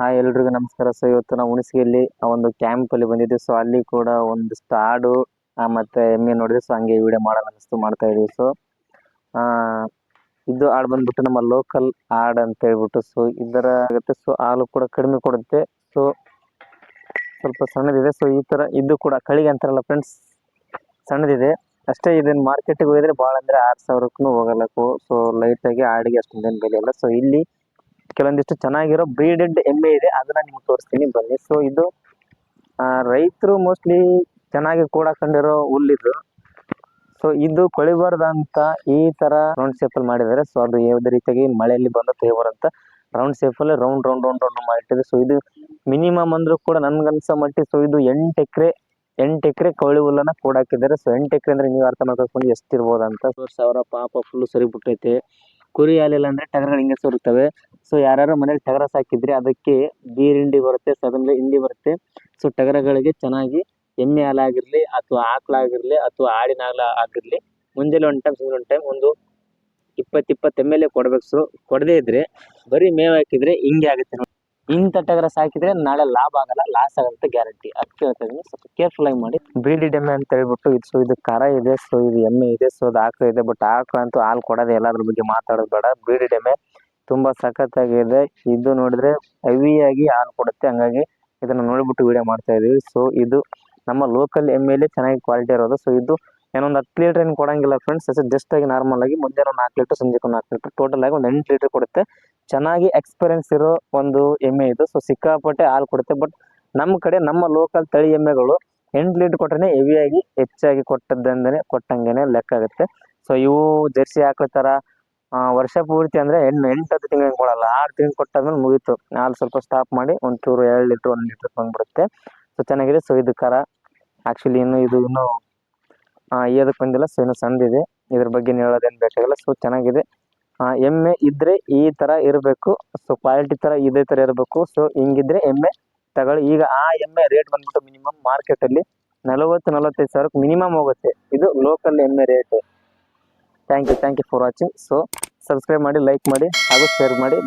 Hi ಎಲ್ರಿಗೂ ನಮಸ್ಕಾರ. So ಇವತ್ತು ನಾವು ಹುಣಸಗಿಯಲ್ಲಿ ಆ ಒಂದು ಕ್ಯಾಂಪ್ ಅಲ್ಲಿ ಬಂದಿದ್ವಿ. ಸೊ ಅಲ್ಲಿ ಕೂಡ ಒಂದಿಷ್ಟು ಹಾಡು ಆ, ಮತ್ತೆ ಎಮ್ಮೆ ನೋಡಿದ್ವಿ. ಸೊ ಹಂಗೆ ವಿಡಿಯೋ ಮಾಡೋಣ ಅನಿಸ್ತು ಮಾಡ್ತಾ ಇದೀವಿ. ಸೊ ಇದು ಹಾಡು ಬಂದ್ಬಿಟ್ಟು ನಮ್ಮ ಲೋಕಲ್ ಹಾಡ್ ಅಂತ ಹೇಳ್ಬಿಟ್ಟು ಸೊ ಇದರ ಆಗುತ್ತೆ. ಸೊ ಹಾಲು ಕೂಡ ಕಡಿಮೆ ಕೊಡುತ್ತೆ. ಸೊ ಸ್ವಲ್ಪ ಸಣ್ಣದಿದೆ. ಸೊ ಈ ತರ ಇದು ಕೂಡ ಕಳಿಗೆ ಅಂತಾರಲ್ಲ ಫ್ರೆಂಡ್ಸ್ ಸಣ್ಣದಿದೆ. ಅಷ್ಟೇ ಇದನ್ನ ಮಾರ್ಕೆಟಿಗೆ ಹೋಗಿದ್ರೆ ಭಾಳ ಅಂದರೆ ಆರು ಸಾವಿರಕ್ಕೂ ಹೋಗಲ್ಲ ಸೊ ಲೈಟಾಗಿ ಹಾಡಿಗೆ ಅಷ್ಟೊಂದೇನು ಬೆಲೆ ಇಲ್ಲ. ಸೊ ಇಲ್ಲಿ ಕೆಲವೊಂದಿಷ್ಟು ಚೆನ್ನಾಗಿರೋ ಬ್ರೀಡೆಡ್ ಎಮ್ಮೆ ಇದೆ, ಅದನ್ನ ನಿಮ್ಗೆ ತೋರಿಸ್ತೀನಿ. ಬನ್ನಿ. ಸೊ ಇದು ರೈತರು ಮೋಸ್ಟ್ಲಿ ಚೆನ್ನಾಗಿ ಕೂಡ ಕಂಡಿರೋ ಹುಲ್ಲಿದು. ಸೊ ಇದು ಕೊಳಿಬಾರ್ದಂತ ಈ ತರ ರೌಂಡ್ ಶೇಪಲ್ಲಿ ಮಾಡಿದ್ದಾರೆ. ಸೊ ಅದು ಯಾವುದೇ ರೀತಿಯಾಗಿ ಮಳೆಯಲ್ಲಿ ಬಂದು ತೆಗಿಬಾರಂತ ರೌಂಡ್ ಶೇಪಲ್ಲಿ ರೌಂಡ್ ರೌಂಡ್ ರೌಂಡ್ ರೌಂಡ್ ಮಾಡಿಟ್ಟಿದೆ. ಸೊ ಇದು ಮಿನಿಮಮ್ ಅಂದ್ರೂ ಕೂಡ ನನ್ಗನ್ಸೋ ಮಟ್ಟಿ ಸೊ ಇದು ಎಂಟು ಎಕರೆ ಎಂಟು ಎಕರೆ ಕವಳಿ ಹುಲ್ಲನ್ನ ಕೂಡ ಹಾಕಿದ್ದಾರೆ ಸೊ ಎಂಟು ಎಕರೆ ಅಂದ್ರೆ ನೀವು ಅರ್ಥ ಮಾಡ್ಕೊಂಡು ಎಷ್ಟಿರ್ಬೋದು ಅಂತ ಸೊ ಸಾವಿರ ಪಾಪ ಫುಲ್ ಸರಿ ಬಿಟ್ಟೈತೆ ಕುರಿ ಹಾಲಿಲ್ಲ ಅಂದ್ರೆ ಟಗರ್ಗಳು ಹಿಂಗೆ ಸೋರುತ್ತವೆ. ಸೊ ಯಾರು ಮನೇಲಿ ಟಗರ ಸಾಕಿದ್ರೆ ಅದಕ್ಕೆ ಬೀರಿಂಡಿ ಹಿಂಡಿ ಬರುತ್ತೆ ಸೊ ಅದ್ರಲ್ಲಿ ಹಿಂಡಿ ಬರುತ್ತೆ. ಸೊ ಟಗರಗಳಿಗೆ ಚೆನ್ನಾಗಿ ಎಮ್ಮೆ ಹಾಲಾಗಿರ್ಲಿ ಅಥವಾ ಆಕಳಾಗಿರ್ಲಿ ಅಥವಾ ಆಡಿನ ಹಾಲು ಆಗಿರ್ಲಿ ಮುಂಜಾನೆ ಒಂದು ಟೈಮ್ ಒಂದು ಟೈಮ್ ಒಂದು ಇಪ್ಪತ್ತು ಇಪ್ಪತ್ತು ಎಂ ಎಲ್ ಎ ಕೊಡ್ಬೇಕು. ಸೊ ಕೊಡದೇ ಇದ್ರೆ ಬರೀ ಮೇವು ಹಾಕಿದ್ರೆ ಹಿಂಗೆ ಆಗುತ್ತೆ. ನೋಡಿ ಇಂಥ ಟಗರ ಸಾಕಿದ್ರೆ ನಾಳೆ ಲಾಭ ಆಗಲ್ಲ ಲಾಸ್ ಆಗುತ್ತೆ ಗ್ಯಾರಂಟಿ ಅದಕ್ಕೆ ಹೇಳ್ತಾ ಇದೀನಿ ಸ್ವಲ್ಪ ಕೇರ್ಫುಲ್ ಆಗಿ ಮಾಡಿ. ಬೀಡಿ ಎಮ್ಮೆ ಅಂತ ಹೇಳ್ಬಿಟ್ಟು ಇದು ಸೊ ಇದು ಕರ ಇದೆ ಸೊ ಇದು ಎಮ್ಮೆ ಇದೆ ಸೊ ಅದು ಆಕಳು ಇದೆ ಬಟ್ ಆಕಳ ಅಂತೂ ಹಾಲು ಕೊಡೋದೇ ಇಲ್ಲ, ಅದ್ರ ಬಗ್ಗೆ ಮಾತಾಡೋದು ಬೇಡ. ಬೀಡಿ ಎಮ್ಮೆ ತುಂಬಾ ಸಖತ್ತಾಗಿದೆ. ಇದು ನೋಡಿದ್ರೆ ಹೆವಿಯಾಗಿ ಹಾಲು ಕೊಡುತ್ತೆ. ಹಂಗಾಗಿ ಇದನ್ನ ನೋಡಿಬಿಟ್ಟು ವಿಡಿಯೋ ಮಾಡ್ತಾ ಇದೀವಿ. ಸೊ ಇದು ನಮ್ಮ ಲೋಕಲ್ ಎಮ್ಮೆಯಲ್ಲಿ ಚೆನ್ನಾಗಿ ಕ್ವಾಲಿಟಿ ಇರೋದು. ಸೊ ಇದು ಏನೊಂದು ಹತ್ತು ಲೀಟರ್ ಏನು ಕೊಡಂಗಿಲ್ಲ ಫ್ರೆಂಡ್ಸ್ ಜಸ್ಟ್ ಆಗಿ ನಾರ್ಮಲ್ ಆಗಿ ಮುಂದೆ ಒಂದು ನಾಲ್ಕು ಲೀಟರ್ ಸಂಜೆ ಒಂದು ನಾಲ್ಕು ಲೀಟರ್ ಟೋಟಲ್ ಆಗಿ ಒಂದು ಎಂಟು ಲೀಟರ್ ಕೊಡುತ್ತೆ. ಚೆನ್ನಾಗಿ ಎಕ್ಸ್ಪೀರಿಯನ್ಸ್ ಇರೋ ಒಂದು ಎಮ್ಮೆ ಇದು. ಸೊ ಸಿಕ್ಕಾಪಟ್ಟೆ ಹಾಲು ಕೊಡುತ್ತೆ. ಬಟ್ ನಮ್ಮ ಕಡೆ, ನಮ್ಮ ಲೋಕಲ್ ತಳಿ ಎಮ್ಮೆಗಳು ಎಂಟು ಲೀಟರ್ ಕೊಟ್ರೆ ಹೆವಿಯಾಗಿ ಹೆಚ್ಚಾಗಿ ಕೊಟ್ಟದ್ದಂದೇ ಕೊಟ್ಟಂಗೆನೆ ಲೆಕ್ಕ ಆಗುತ್ತೆ. ಸೊ ಇವು ಜರ್ಸಿ ಹಾಕೋ ಥರ ವರ್ಷ ಪೂರ್ತಿ ಅಂದ್ರೆ ಹೆಣ್ಣು ಎಂಟು ಹತ್ತು ತಿಂಗಳಿಗೆ ಕೊಡಲ್ಲ. ಆರು ತಿಂಗಳು ಕೊಟ್ಟಾದ್ಮೇಲೆ ಮುಗೀತು. ಹಾಲು ಸ್ವಲ್ಪ ಸ್ಟಾಪ್ ಮಾಡಿ ಒಂಚೂರು ಎರಡು ಲೀಟ್ರ್ ಒಂದು ಲೀಟ್ರ್ ಬಂದುಬಿಡುತ್ತೆ. ಸೊ ಚೆನ್ನಾಗಿದೆ. ಸೊ ಇದು ಕರ ಆ್ಯಕ್ಚುಲಿ ಇನ್ನು ಇದು ಇನ್ನೂ ಏದಕ್ಕೆ ಬಂದಿಲ್ಲ. ಸೊ ಇನ್ನು ಸಂದಿದೆ. ಇದ್ರ ಬಗ್ಗೆ ಹೇಳೋದೇನು ಬೇಕಾಗಿಲ್ಲ. ಸೊ ಚೆನ್ನಾಗಿದೆ. ಎಮ್ಮೆ ಇದ್ರೆ ಈ ತರ ಇರಬೇಕು. ಸೊ ಕ್ವಾಲಿಟಿ ತರ ಇದೇ ತರ ಇರಬೇಕು. ಸೊ ಹಿಂಗಿದ್ರೆ ಎಮ್ಮೆ ತಗೊಳ್ಳಿ. ಈಗ ಆ ಎಮ್ಮೆ ರೇಟ್ ಬಂದ್ಬಿಟ್ಟು ಮಿನಿಮಮ್ ಮಾರ್ಕೆಟ್ ಅಲ್ಲಿ ನಲವತ್ತು, ನಲವತ್ತೈದು ಸಾವಿರಕ್ಕೆ ಮಿನಿಮಮ್ ಹೋಗುತ್ತೆ. ಇದು ಲೋಕಲ್ ಎಮ್ಮೆ rate thank you thank you for watching so subscribe ಮಾಡಿ ಲೈಕ್ ಮಾಡಿ ಹಾಗೂ ಶೇರ್ ಮಾಡಿ.